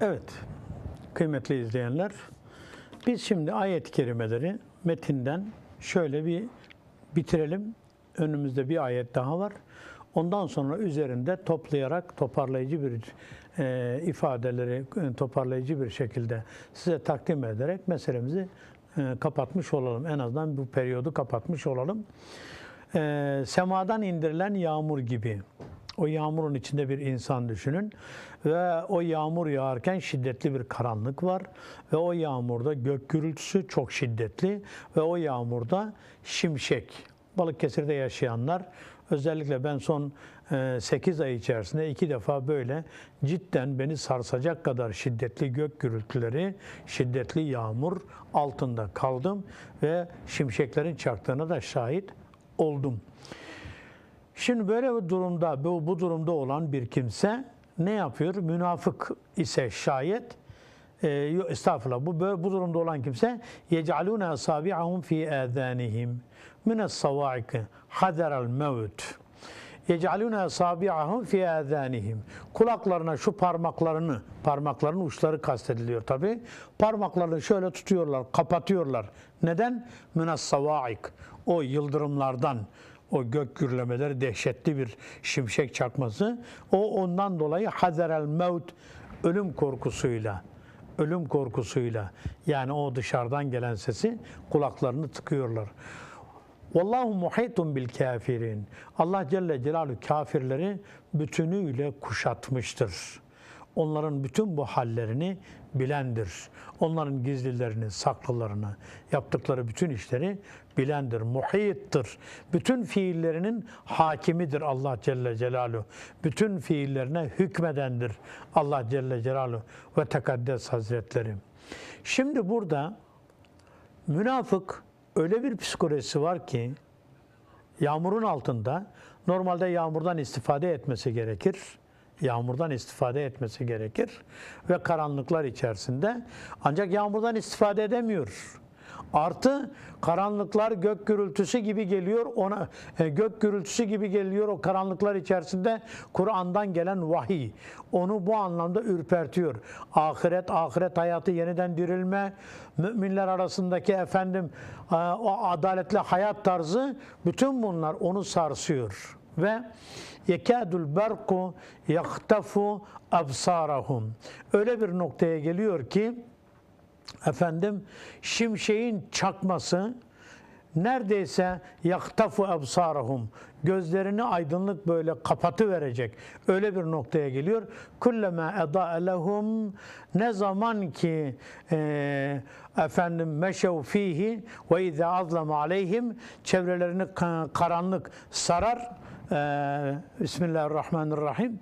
Evet, kıymetli izleyenler, biz şimdi ayet-i kerimeleri metinden şöyle bir bitirelim. Önümüzde bir ayet daha var. Ondan sonra üzerinde toplayarak toparlayıcı bir e, ifadeleri e, toparlayıcı bir şekilde size takdim ederek meselemizi e, kapatmış olalım. En azından bu periyodu kapatmış olalım. E, semadan indirilen yağmur gibi. O yağmurun içinde bir insan düşünün ve o yağmur yağarken şiddetli bir karanlık var ve o yağmurda gök gürültüsü çok şiddetli ve o yağmurda şimşek. Balıkesir'de yaşayanlar özellikle ben son 8 ay içerisinde iki defa böyle cidden beni sarsacak kadar şiddetli gök gürültüleri, şiddetli yağmur altında kaldım ve şimşeklerin çaktığına da şahit oldum. Şimdi böyle bir durumda, bu, bu durumda olan bir kimse ne yapıyor? Münafık ise şayet, e, yok, estağfurullah, bu, böyle, bu durumda olan kimse يَجْعَلُونَ أَصَابِعَهُمْ ف۪ي آذَانِهِمْ مِنَ الصَّوَاعِكِ حَذَرَ الْمَوْتِ يَجْعَلُونَ أَصَابِعَهُمْ فِي آذَانِهِمْ Kulaklarına şu parmaklarını, parmakların uçları kastediliyor tabi. Parmaklarını şöyle tutuyorlar, kapatıyorlar. Neden? مِنَ الصَّوَاعِكِ O yıldırımlardan, o gök gürlemeleri dehşetli bir şimşek çakması. O ondan dolayı hazerel mevt ölüm korkusuyla ölüm korkusuyla yani o dışarıdan gelen sesi kulaklarını tıkıyorlar. Vallahu muhitun bil kafirin. Allah Celle Celaluhu kafirleri bütünüyle kuşatmıştır. Onların bütün bu hallerini bilendir. Onların gizlilerini, saklılarını, yaptıkları bütün işleri bilendir. Muhittir. Bütün fiillerinin hakimidir Allah Celle Celaluhu. Bütün fiillerine hükmedendir Allah Celle Celaluhu ve Tekaddes Hazretleri. Şimdi burada münafık öyle bir psikolojisi var ki yağmurun altında normalde yağmurdan istifade etmesi gerekir yağmurdan istifade etmesi gerekir ve karanlıklar içerisinde ancak yağmurdan istifade edemiyor. Artı karanlıklar gök gürültüsü gibi geliyor ona e, gök gürültüsü gibi geliyor o karanlıklar içerisinde Kur'an'dan gelen vahiy onu bu anlamda ürpertiyor. Ahiret ahiret hayatı yeniden dirilme müminler arasındaki efendim e, o adaletli hayat tarzı bütün bunlar onu sarsıyor ve yekadul berku yaktafu absarahum. Öyle bir noktaya geliyor ki efendim şimşeğin çakması neredeyse yaktafu absarahum gözlerini aydınlık böyle kapatı verecek öyle bir noktaya geliyor. Kullama eda lehum ne zaman ki e, efendim meşev fihi ve izâ azlama aleyhim çevrelerini karanlık sarar. E, Bismillahirrahmanirrahim.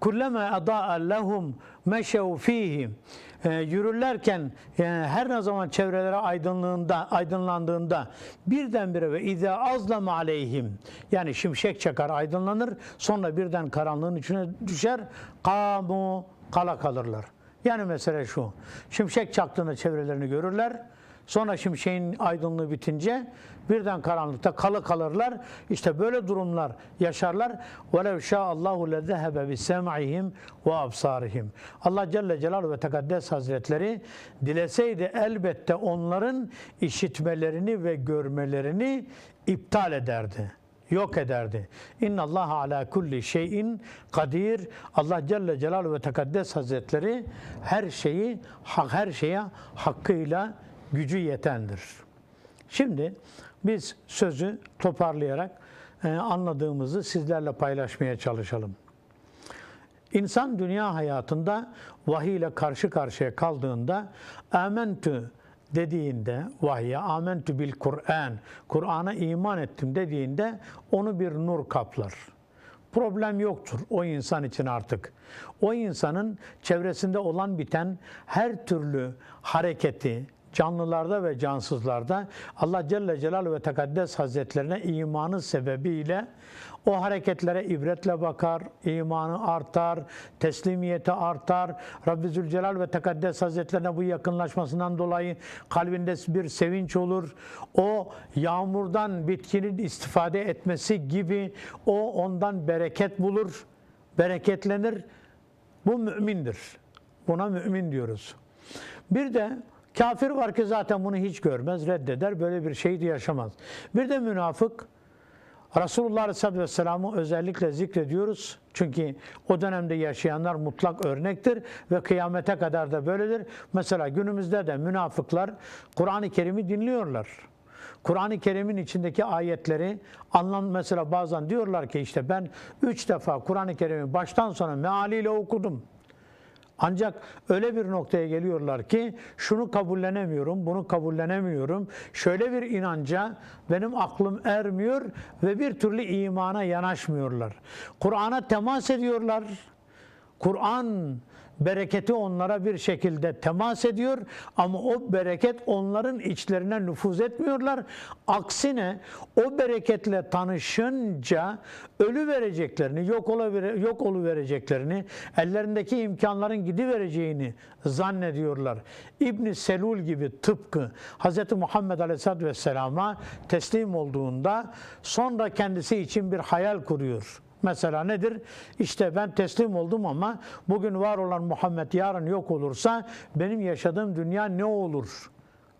Kullama eda lehum meşev fihi e, yürürlerken yani her ne zaman çevrelere aydınlığında aydınlandığında birdenbire ve izâ azlama aleyhim. Yani şimşek çakar aydınlanır. Sonra birden karanlığın içine düşer. Kamu kala kalırlar. Yani mesele şu. Şimşek çaktığında çevrelerini görürler Sonra şimşeğin aydınlığı bitince birden karanlıkta kalı kalırlar. İşte böyle durumlar yaşarlar. وَلَوْ شَاءَ اللّٰهُ لَذَهَبَ بِسَمْعِهِمْ وَاَبْصَارِهِمْ Allah Celle Celaluhu ve Tekaddes Hazretleri dileseydi elbette onların işitmelerini ve görmelerini iptal ederdi yok ederdi. İnna Allah ala kulli şeyin kadir. Allah Celle Celaluhu ve Tekaddes Hazretleri her şeyi her şeye hakkıyla gücü yetendir. Şimdi biz sözü toparlayarak e, anladığımızı sizlerle paylaşmaya çalışalım. İnsan dünya hayatında vahiy ile karşı karşıya kaldığında amentü dediğinde vahye amentü bil Kur'an Kur'an'a iman ettim dediğinde onu bir nur kaplar. Problem yoktur o insan için artık. O insanın çevresinde olan biten her türlü hareketi, canlılarda ve cansızlarda Allah Celle Celaluhu ve Tekaddes Hazretlerine imanı sebebiyle o hareketlere ibretle bakar, imanı artar, teslimiyeti artar. Rabbi Zülcelal ve Tekaddes Hazretlerine bu yakınlaşmasından dolayı kalbinde bir sevinç olur. O yağmurdan bitkinin istifade etmesi gibi o ondan bereket bulur, bereketlenir Bu mümindir. Buna mümin diyoruz. Bir de kafir var ki zaten bunu hiç görmez, reddeder. Böyle bir şey de yaşamaz. Bir de münafık. Resulullah Aleyhisselatü Vesselam'ı özellikle zikrediyoruz. Çünkü o dönemde yaşayanlar mutlak örnektir ve kıyamete kadar da böyledir. Mesela günümüzde de münafıklar Kur'an-ı Kerim'i dinliyorlar. Kur'an-ı Kerim'in içindeki ayetleri anlam mesela bazen diyorlar ki işte ben üç defa Kur'an-ı Kerim'i baştan sona mealiyle okudum. Ancak öyle bir noktaya geliyorlar ki şunu kabullenemiyorum, bunu kabullenemiyorum. Şöyle bir inanca benim aklım ermiyor ve bir türlü imana yanaşmıyorlar. Kur'an'a temas ediyorlar. Kur'an bereketi onlara bir şekilde temas ediyor ama o bereket onların içlerine nüfuz etmiyorlar. Aksine o bereketle tanışınca ölü vereceklerini, yok oluvere, yok vereceklerini, ellerindeki imkanların gidivereceğini zannediyorlar. İbn Selul gibi tıpkı Hz. Muhammed Aleyhisselatü Vesselam'a teslim olduğunda sonra kendisi için bir hayal kuruyor. Mesela nedir? İşte ben teslim oldum ama bugün var olan Muhammed yarın yok olursa benim yaşadığım dünya ne olur?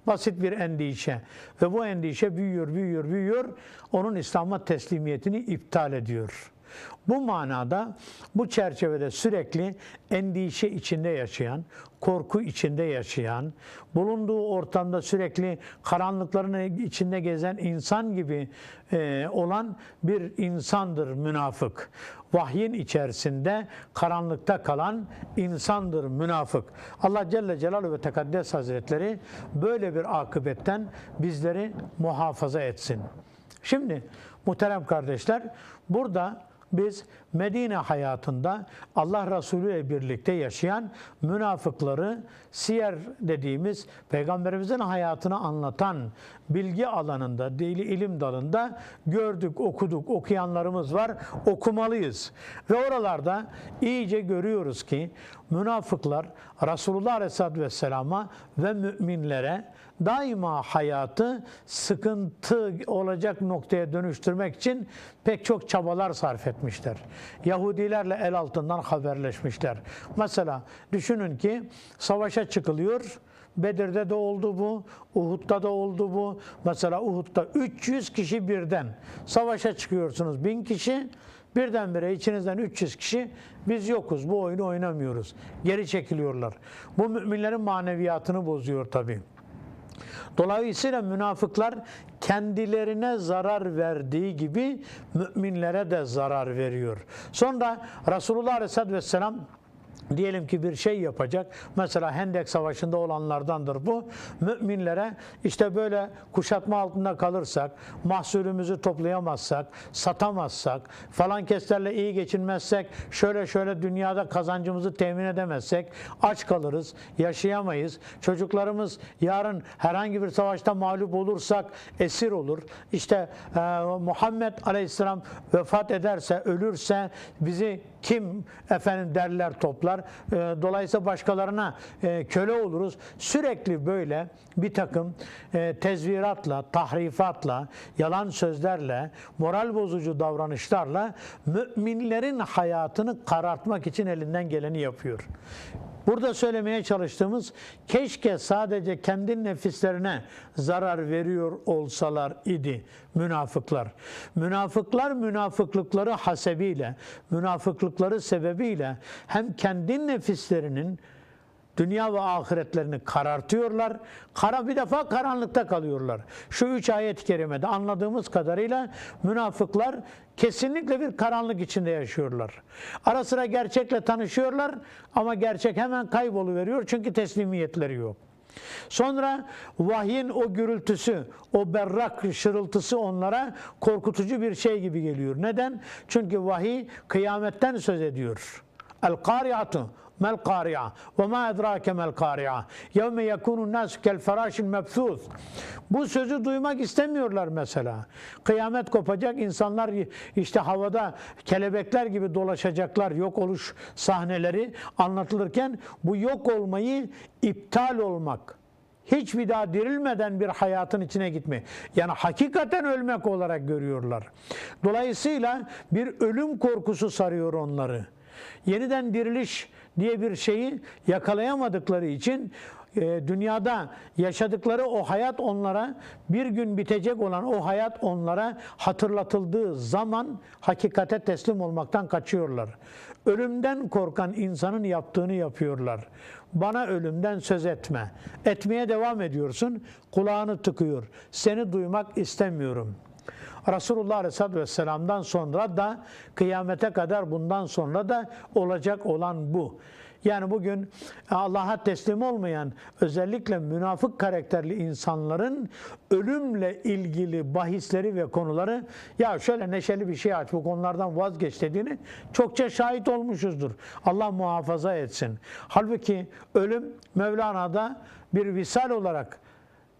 Basit bir endişe. Ve bu endişe büyüyor, büyüyor, büyüyor. Onun İslam'a teslimiyetini iptal ediyor. Bu manada bu çerçevede sürekli endişe içinde yaşayan, korku içinde yaşayan, bulunduğu ortamda sürekli karanlıkların içinde gezen insan gibi e, olan bir insandır münafık. Vahyin içerisinde karanlıkta kalan insandır münafık. Allah Celle Celaluhu ve Tekaddes Hazretleri böyle bir akıbetten bizleri muhafaza etsin. Şimdi muhterem kardeşler burada biz Medine hayatında Allah Resulü ile birlikte yaşayan münafıkları siyer dediğimiz peygamberimizin hayatını anlatan bilgi alanında, dili ilim dalında gördük, okuduk, okuyanlarımız var, okumalıyız. Ve oralarda iyice görüyoruz ki münafıklar Resulullah Aleyhisselatü Vesselam'a ve müminlere daima hayatı sıkıntı olacak noktaya dönüştürmek için pek çok çabalar sarf etmişler. Yahudilerle el altından haberleşmişler. Mesela düşünün ki savaşa çıkılıyor. Bedir'de de oldu bu, Uhud'da da oldu bu. Mesela Uhud'da 300 kişi birden savaşa çıkıyorsunuz. 1000 kişi birdenbire içinizden 300 kişi biz yokuz bu oyunu oynamıyoruz. Geri çekiliyorlar. Bu müminlerin maneviyatını bozuyor tabii. Dolayısıyla münafıklar kendilerine zarar verdiği gibi müminlere de zarar veriyor. Sonra Resulullah Aleyhisselatü Vesselam diyelim ki bir şey yapacak. Mesela Hendek Savaşı'nda olanlardandır bu. Müminlere işte böyle kuşatma altında kalırsak, mahsulümüzü toplayamazsak, satamazsak, falan keslerle iyi geçinmezsek, şöyle şöyle dünyada kazancımızı temin edemezsek, aç kalırız, yaşayamayız. Çocuklarımız yarın herhangi bir savaşta mağlup olursak esir olur. İşte e, Muhammed Aleyhisselam vefat ederse, ölürse bizi kim efendim derler toplar. E, dolayısıyla başkalarına e, köle oluruz. Sürekli böyle bir takım e, tezviratla, tahrifatla, yalan sözlerle, moral bozucu davranışlarla müminlerin hayatını karartmak için elinden geleni yapıyor. Burada söylemeye çalıştığımız keşke sadece kendi nefislerine zarar veriyor olsalar idi münafıklar. Münafıklar münafıklıkları hasebiyle, münafıklıkları sebebiyle hem kendi nefislerinin dünya ve ahiretlerini karartıyorlar. Kara bir defa karanlıkta kalıyorlar. Şu üç ayet-i kerimede anladığımız kadarıyla münafıklar kesinlikle bir karanlık içinde yaşıyorlar. Ara sıra gerçekle tanışıyorlar ama gerçek hemen kayboluveriyor çünkü teslimiyetleri yok. Sonra vahyin o gürültüsü, o berrak şırıltısı onlara korkutucu bir şey gibi geliyor. Neden? Çünkü vahiy kıyametten söz ediyor. Kari'a ve ma edrake mel kari'a. Yevme yekunun nas kel ferâşil mebthûth. Bu sözü duymak istemiyorlar mesela. Kıyamet kopacak, insanlar işte havada kelebekler gibi dolaşacaklar. Yok oluş sahneleri anlatılırken bu yok olmayı iptal olmak hiç bir daha dirilmeden bir hayatın içine gitme. Yani hakikaten ölmek olarak görüyorlar. Dolayısıyla bir ölüm korkusu sarıyor onları. Yeniden diriliş diye bir şeyi yakalayamadıkları için e, dünyada yaşadıkları o hayat onlara bir gün bitecek olan o hayat onlara hatırlatıldığı zaman hakikate teslim olmaktan kaçıyorlar. Ölümden korkan insanın yaptığını yapıyorlar. Bana ölümden söz etme. Etmeye devam ediyorsun. Kulağını tıkıyor. Seni duymak istemiyorum.'' Resulullah Aleyhisselatü Vesselam'dan sonra da kıyamete kadar bundan sonra da olacak olan bu. Yani bugün Allah'a teslim olmayan özellikle münafık karakterli insanların ölümle ilgili bahisleri ve konuları ya şöyle neşeli bir şey aç bu konulardan vazgeç dediğini çokça şahit olmuşuzdur. Allah muhafaza etsin. Halbuki ölüm Mevlana'da bir visal olarak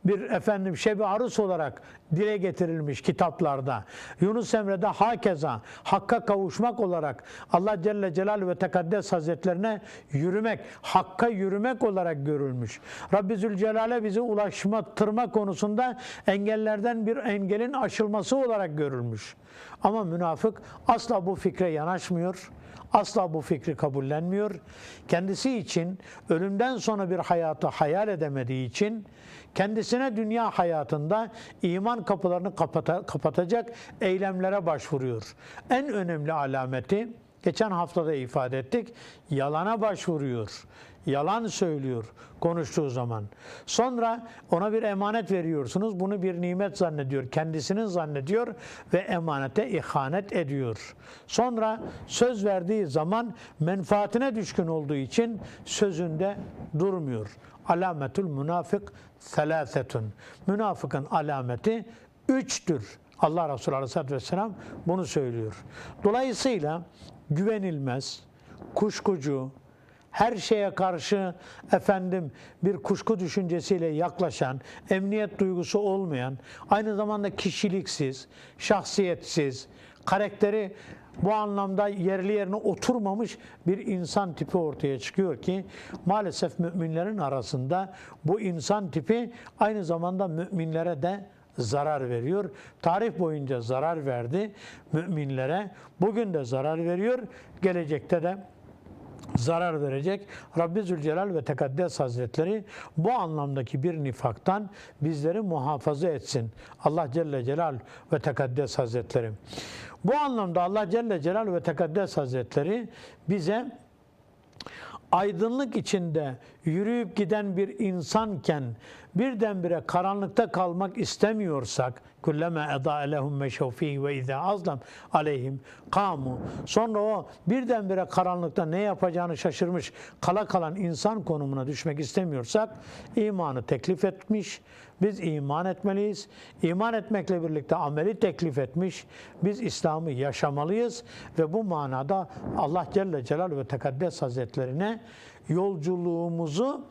bir efendim şebi arus olarak dile getirilmiş kitaplarda. Yunus Emre'de hakeza hakka kavuşmak olarak Allah Celle Celal ve Tekaddes Hazretlerine yürümek, hakka yürümek olarak görülmüş. Rabbi Zülcelal'e bizi ulaşma, tırma konusunda engellerden bir engelin aşılması olarak görülmüş. Ama münafık asla bu fikre yanaşmıyor asla bu fikri kabullenmiyor. Kendisi için ölümden sonra bir hayatı hayal edemediği için kendisine dünya hayatında iman kapılarını kapata, kapatacak eylemlere başvuruyor. En önemli alameti geçen haftada ifade ettik. Yalana başvuruyor. Yalan söylüyor konuştuğu zaman. Sonra ona bir emanet veriyorsunuz. Bunu bir nimet zannediyor. Kendisinin zannediyor ve emanete ihanet ediyor. Sonra söz verdiği zaman menfaatine düşkün olduğu için sözünde durmuyor. Alametül münafık selâsetun. Münafıkın alameti üçtür. Allah Resulü Aleyhisselatü Vesselam bunu söylüyor. Dolayısıyla güvenilmez, kuşkucu, her şeye karşı efendim bir kuşku düşüncesiyle yaklaşan, emniyet duygusu olmayan, aynı zamanda kişiliksiz, şahsiyetsiz, karakteri bu anlamda yerli yerine oturmamış bir insan tipi ortaya çıkıyor ki maalesef müminlerin arasında bu insan tipi aynı zamanda müminlere de zarar veriyor. Tarih boyunca zarar verdi müminlere. Bugün de zarar veriyor. Gelecekte de zarar verecek. Rabbi Zülcelal ve Tekaddes Hazretleri bu anlamdaki bir nifaktan bizleri muhafaza etsin. Allah Celle Celal ve Tekaddes Hazretleri. Bu anlamda Allah Celle Celal ve Tekaddes Hazretleri bize aydınlık içinde yürüyüp giden bir insanken birdenbire karanlıkta kalmak istemiyorsak kulleme eda lehum meşev ve izâ azlam aleyhim kamu sonra o birdenbire karanlıkta ne yapacağını şaşırmış kala kalan insan konumuna düşmek istemiyorsak imanı teklif etmiş biz iman etmeliyiz. İman etmekle birlikte ameli teklif etmiş. Biz İslam'ı yaşamalıyız ve bu manada Allah Celle Celal ve Tekaddes Hazretlerine yolculuğumuzu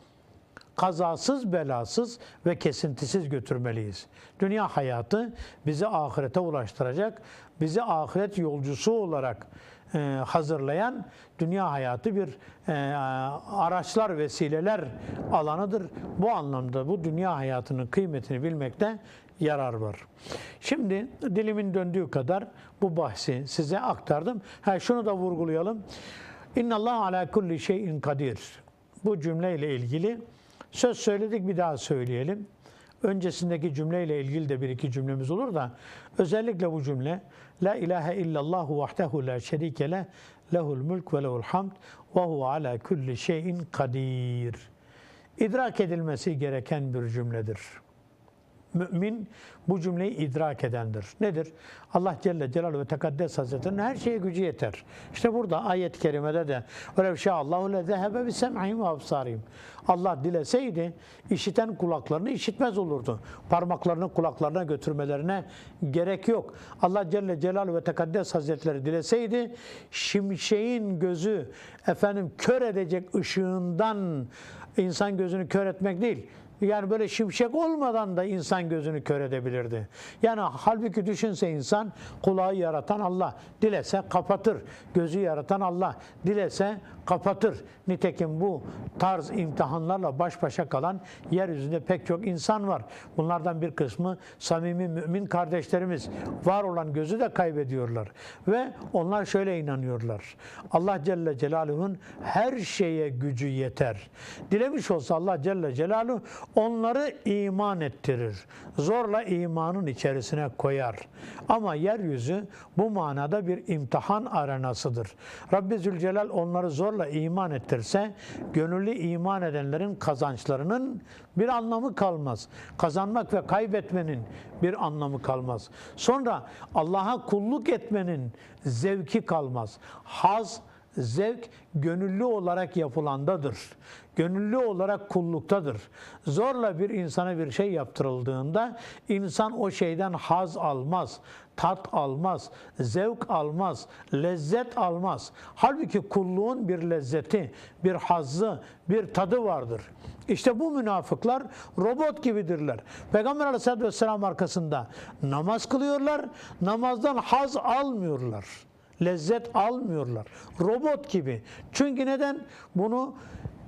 kazasız belasız ve kesintisiz götürmeliyiz. Dünya hayatı bizi ahirete ulaştıracak, bizi ahiret yolcusu olarak e, hazırlayan dünya hayatı bir e, araçlar, vesileler alanıdır. Bu anlamda bu dünya hayatının kıymetini bilmekte yarar var. Şimdi dilimin döndüğü kadar bu bahsi size aktardım. Ha şunu da vurgulayalım. İnna Allah ala kulli şeyin kadir. Bu cümleyle ilgili söz söyledik bir daha söyleyelim. Öncesindeki cümleyle ilgili de bir iki cümlemiz olur da özellikle bu cümle La ilahe illallah vahdehu la şerike leh lehul mulk ve lehul hamd ve huve ala kulli şeyin kadir. İdrak edilmesi gereken bir cümledir. Mümin bu cümleyi idrak edendir. Nedir? Allah Celle Celaluhu ve Tekaddes Hazretleri'nin her şeye gücü yeter. İşte burada ayet-i kerimede de öyle bir şey Allahu le zehebe bi sem'ihim ve absarihim. Allah dileseydi işiten kulaklarını işitmez olurdu. Parmaklarını kulaklarına götürmelerine gerek yok. Allah Celle Celaluhu ve Tekaddes Hazretleri dileseydi şimşeğin gözü efendim kör edecek ışığından insan gözünü kör etmek değil yani böyle şimşek olmadan da insan gözünü kör edebilirdi. Yani halbuki düşünse insan kulağı yaratan Allah. Dilese kapatır. Gözü yaratan Allah. Dilese kapatır. Nitekim bu tarz imtihanlarla baş başa kalan yeryüzünde pek çok insan var. Bunlardan bir kısmı samimi mümin kardeşlerimiz. Var olan gözü de kaybediyorlar. Ve onlar şöyle inanıyorlar. Allah Celle Celaluhu'nun her şeye gücü yeter. Dilemiş olsa Allah Celle Celaluhu onları iman ettirir. Zorla imanın içerisine koyar. Ama yeryüzü bu manada bir imtihan arenasıdır. Rabbi Zülcelal onları zorla iman ettirse gönüllü iman edenlerin kazançlarının bir anlamı kalmaz. Kazanmak ve kaybetmenin bir anlamı kalmaz. Sonra Allah'a kulluk etmenin zevki kalmaz. Haz, zevk gönüllü olarak yapılandadır. Gönüllü olarak kulluktadır. Zorla bir insana bir şey yaptırıldığında insan o şeyden haz almaz, tat almaz, zevk almaz, lezzet almaz. Halbuki kulluğun bir lezzeti, bir hazzı, bir tadı vardır. İşte bu münafıklar robot gibidirler. Peygamber Aleyhisselatü Vesselam arkasında namaz kılıyorlar, namazdan haz almıyorlar lezzet almıyorlar. Robot gibi. Çünkü neden? Bunu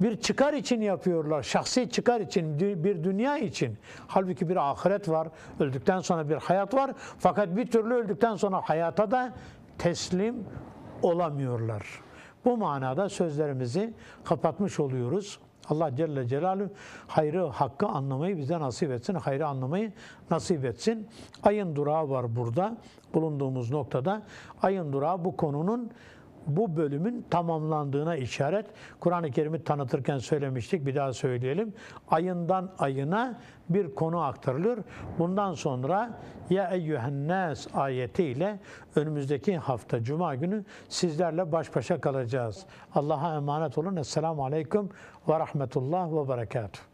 bir çıkar için yapıyorlar. Şahsi çıkar için, bir dünya için. Halbuki bir ahiret var. Öldükten sonra bir hayat var. Fakat bir türlü öldükten sonra hayata da teslim olamıyorlar. Bu manada sözlerimizi kapatmış oluyoruz. Allah Celle Celaluhu hayrı, hakkı anlamayı bize nasip etsin. Hayrı anlamayı nasip etsin. Ayın durağı var burada. Bulunduğumuz noktada. Ayın durağı bu konunun bu bölümün tamamlandığına işaret. Kur'an-ı Kerim'i tanıtırken söylemiştik, bir daha söyleyelim. Ayından ayına bir konu aktarılıyor. Bundan sonra ya eyyühen nas ayetiyle önümüzdeki hafta Cuma günü sizlerle baş başa kalacağız. Allah'a emanet olun. Esselamu Aleyküm ve Rahmetullah ve Berekatuhu.